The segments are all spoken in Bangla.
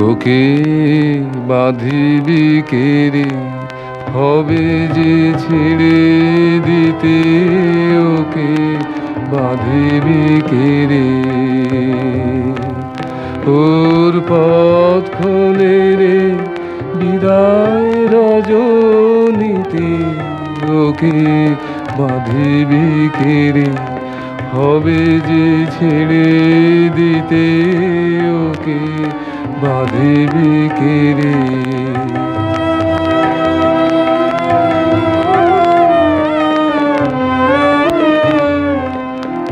ওকে বাঁধিবি কেড়ে হবে যে ছেড়ে দিতে ওকে বাঁধিবি কেড়ে ওর পথ খোলে রে বিদায় রজনীতে ওকে বাঁধিবি কেড়ে হবে যে ছেড়ে দিতে ওকে বাঁধিবি কেড়ে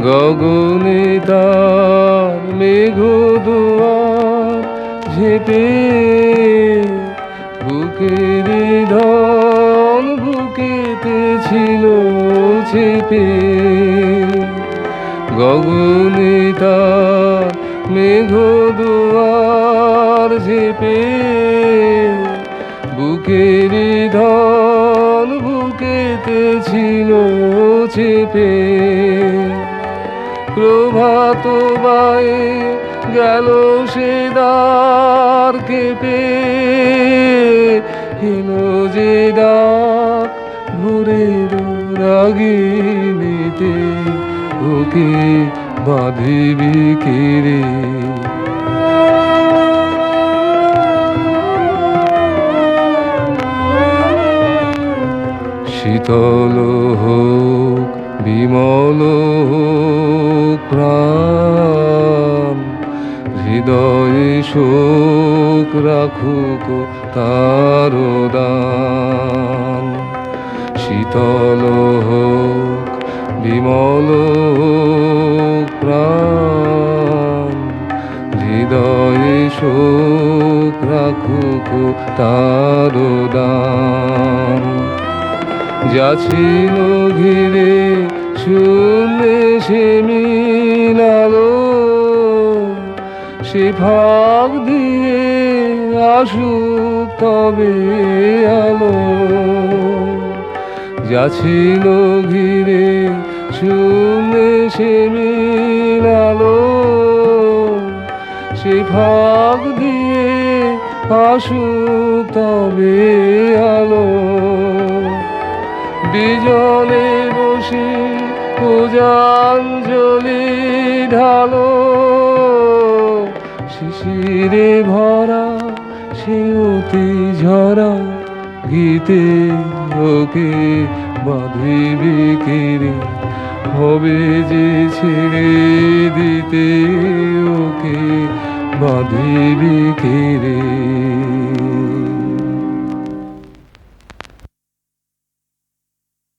গগনে তার মেঘ দুয়ার ঝেপে বুকের ধন বুকেতে ছিল চেপে গগনে তার মেঘ দুয়ার ঝেপে বুকের ধন বুকেতে ছিল চেপে প্রভাত বায়ে গেল সে দ্বার কেঁপে। এলো যে ডাক ভোরের রাগিনীতে ওকে বাঁধিবি কেড়ে শীতল হোক, বিমল হোক প্রাণ হৃদয়ে শোক রাখুক তার দান। শীতল হোক, বিমল হোক প্রাণ হৃদয়ে শোক রাখুক তার যা ছিল ঘিরে শুনে সে মিলালো। সে ভাগ দিয়ে আসুক তবে আলো। যা ছিল ঘিরে শুনে সে মিলালো। সে ভাগ দিয়ে আসুক তবে আলো। বিজলে বসি, পূজাঞ্জলি ঢালো। শিশিরে ভরা শিউতি ঝরা গীতে ওকে বাঁধিবি বিকিরি হবে যে ছেড়ে দিতে ওকে বাঁধিবি কেড়ে